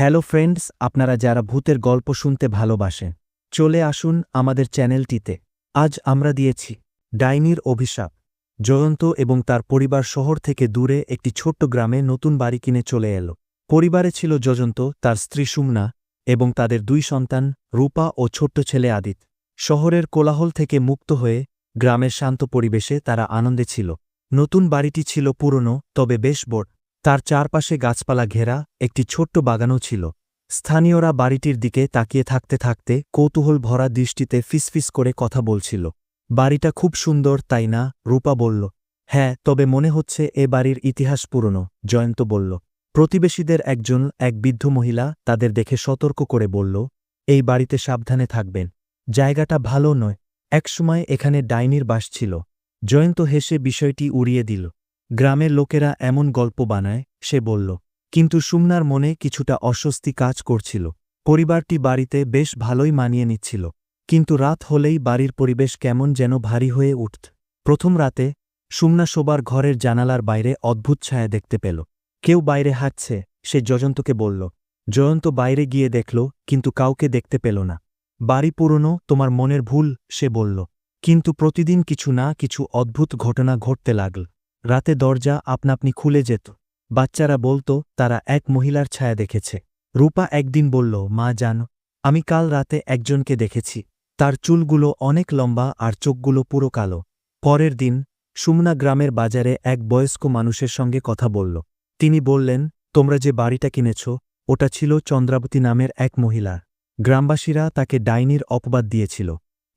Hello friends, আপনারা যারা ভূতের গল্প শুনতে ভালোবাসেন চলে আসুন আমাদের চ্যানেলটিতে। আজ আমরা দিয়েছি ডাইনির অভিশাপ। জয়ন্ত এবং তার পরিবার শহর থেকে দূরে একটি ছোট্ট গ্রামে নতুন বাড়ি কিনে চলে এলো। পরিবারে ছিল যজন্ত, তার স্ত্রী সুমনা এবং তাদের দুই সন্তান, রূপা ও ছোট্ট ছেলে আদিত। শহরের কোলাহল থেকে মুক্ত হয়ে গ্রামের শান্ত পরিবেশে তারা আনন্দে ছিল। নতুন বাড়িটি ছিল পুরনো, তবে বেশ বড়। তার চারপাশে গাছপালা ঘেরা, একটি ছোট্ট বাগানও ছিল। স্থানীয়রা বাড়িটির দিকে তাকিয়ে থাকতে থাকতে কৌতূহল ভরা দৃষ্টিতে ফিসফিস করে কথা বলছিল। বাড়িটা খুব সুন্দর, তাই না? রূপা বলল। হ্যাঁ তবে মনে হচ্ছে এ বাড়ির ইতিহাস পুরনো, জয়ন্ত বলল। প্রতিবেশীদের একজন, এক বৃদ্ধ মহিলা, তাদের দেখে সতর্ক করে বলল, এই বাড়িতে সাবধানে থাকবেন। জায়গাটা ভালো নয়। একসময় এখানে ডাইনির বাস ছিল। জয়ন্ত হেসে বিষয়টি উড়িয়ে দিল। গ্রামের লোকেরা এমন গল্প বানায়, সে বলল, কিন্তু সুমনার মনে কিছুটা অস্বস্তি কাজ করছিল। পরিবারটি বাড়িতে বেশ ভালোই মানিয়ে নিচ্ছিল। কিন্তু রাত হলেই বাড়ির পরিবেশ কেমন যেন ভারী হয়ে উঠত। প্রথম রাতে, সুমনা শোবার ঘরের জানালার বাইরে অদ্ভুত ছায়া দেখতে পেল। কেউ বাইরে হাঁটছে, সে যজন্তকে বলল জয়ন্ত বাইরে গিয়ে দেখল, কিন্তু কাউকে দেখতে পেল না। বাড়ি পুরনো, তোমার মনের ভুল সে বলল। কিন্তু প্রতিদিন কিছু না কিছু অদ্ভুত ঘটনা ঘটতে লাগল। রাতে দরজা আপনাপনি খুলে যেত। বাচ্চারা বলতো, তারা এক মহিলার ছায়া দেখেছে। রূপা একদিন বলল, মা, জানো, আমি কাল রাতে একজনকে দেখেছি। তার চুলগুলো অনেক লম্বা আর চোখগুলো পুরো কালো। পরের দিন সুমনা গ্রামের বাজারে এক বয়স্ক মানুষের সঙ্গে কথা বলল। তিনি বললেন, তোমরা যে বাড়িটা কিনেছ, ওটা ছিল চন্দ্রাবতী নামের এক মহিলার। গ্রামবাসীরা তাকে ডাইনির অপবাদ দিয়েছিল।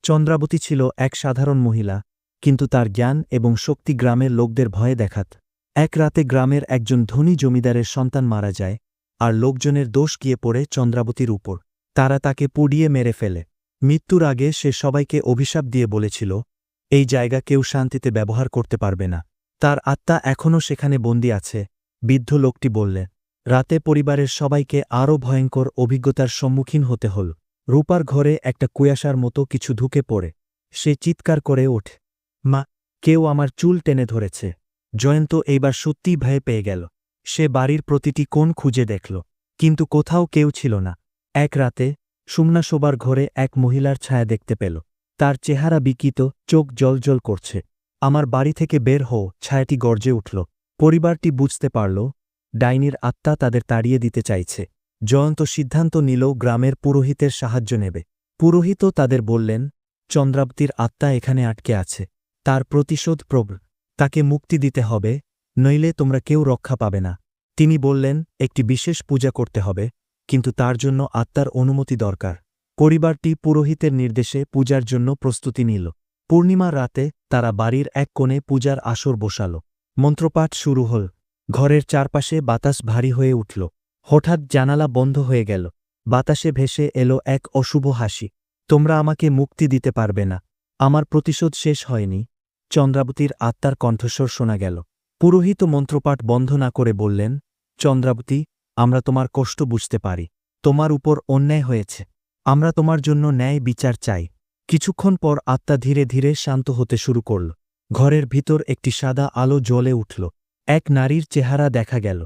চন্দ্রাবতী ছিল এক সাধারণ মহিলা কিন্তু তার জ্ঞান এবং শক্তি গ্রামের লোকদের ভয়ে দেখাত। এক রাতে গ্রামের একজন ধনী জমিদারের সন্তান মারা যায়, আর লোকজনের দোষ গিয়ে পড়ে চন্দ্রাবতীর উপর। তারা তাকে পুড়িয়ে মেরে ফেলে। মৃত্যুর আগে সে সবাইকে অভিশাপ দিয়ে বলেছিল, এই জায়গা কেউ শান্তিতে ব্যবহার করতে পারবে না। তার আত্মা এখনও সেখানে বন্দি আছে, বৃদ্ধ লোকটি বললেন রাতে পরিবারের সবাইকে আরও ভয়ঙ্কর অভিজ্ঞতার সম্মুখীন হতে হল। রূপার ঘরে একটা কুয়াশার মতো কিছু ঢুকে পড়ে। সে চিৎকার করে ওঠে। মা, কেউ আমার চুল টেনে ধরেছে। জয়ন্ত এইবার সত্যিই ভয়ে পেয়ে গেল। সে বাড়ির প্রতিটি কোণ খুঁজে দেখল, কিন্তু কোথাও কেউ ছিল না। এক রাতে, সুমনা শোবার ঘরে এক মহিলার ছায়া দেখতে পেল। তার চেহারা বিকিত, চোখ জলজল করছে। আমার বাড়ি থেকে বের হও। ছায়াটি গর্জে উঠল। পরিবারটি বুঝতে পারল, ডাইনির আত্মা তাদের তাড়িয়ে দিতে চাইছে। জয়ন্ত সিদ্ধান্ত নিল গ্রামের পুরোহিতের সাহায্য নেবে। পুরোহিত তাদের বললেন, চন্দ্রাবতীর আত্মা এখানে আটকে আছে। তার প্রতিশোধ প্রবল তাকে মুক্তি দিতে হবে, নইলে তোমরা কেউ রক্ষা পাবে না। তিনি বললেন, একটি বিশেষ পূজা করতে হবে, কিন্তু তার জন্য আত্মার অনুমতি দরকার। পরিবারটি পুরোহিতের নির্দেশে পূজার জন্য প্রস্তুতি নিল। পূর্ণিমার রাতে তারা বাড়ির এক কোণে পূজার আসর বসাল। মন্ত্রপাঠ শুরু হল। ঘরের চারপাশে বাতাস ভারী হয়ে উঠল। হঠাৎ জানালা বন্ধ হয়ে গেল। বাতাসে ভেসে এলো এক অশুভ হাসি। তোমরা আমাকে মুক্তি দিতে পারবে না। আমার প্রতিশোধ শেষ হয়নি। চন্দ্রাবতীর আত্মার কণ্ঠস্বর শোনা গেল। পুরোহিত মন্ত্রপাঠ বন্ধ না করে বললেন, চন্দ্রাবতী, আমরা তোমার কষ্ট বুঝতে পারি। তোমার উপর অন্যায় হয়েছে। আমরা তোমার জন্য ন্যায় বিচার চাই। কিছুক্ষণ পর আত্মা ধীরে ধীরে শান্ত হতে শুরু করল। ঘরের ভিতর একটি সাদা আলো জ্বলে উঠল। এক নারীর চেহারা দেখা গেল।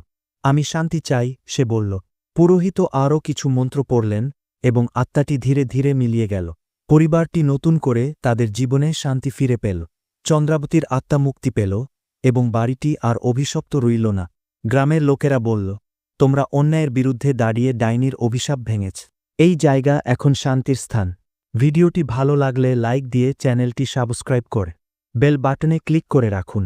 আমি শান্তি চাই, সে বলল। পুরোহিত আরও কিছু মন্ত্র পড়লেন এবং আত্মাটি ধীরে ধীরে মিলিয়ে গেল। পরিবারটি নতুন করে তাদের জীবনে শান্তি ফিরে পেল। চন্দ্রাবতীর আত্মা মুক্তি পেল এবং বাড়িটি আর অভিশপ্ত রইল না। গ্রামের লোকেরা বলল, তোমরা অন্যায়ের বিরুদ্ধে দাঁড়িয়ে ডাইনির অভিশাপ ভেঙেছ। এই জায়গা এখন শান্তির স্থান। ভিডিওটি ভালো লাগলে লাইক দিয়ে চ্যানেলটি সাবস্ক্রাইব করে বেল বাটনে ক্লিক করে রাখুন।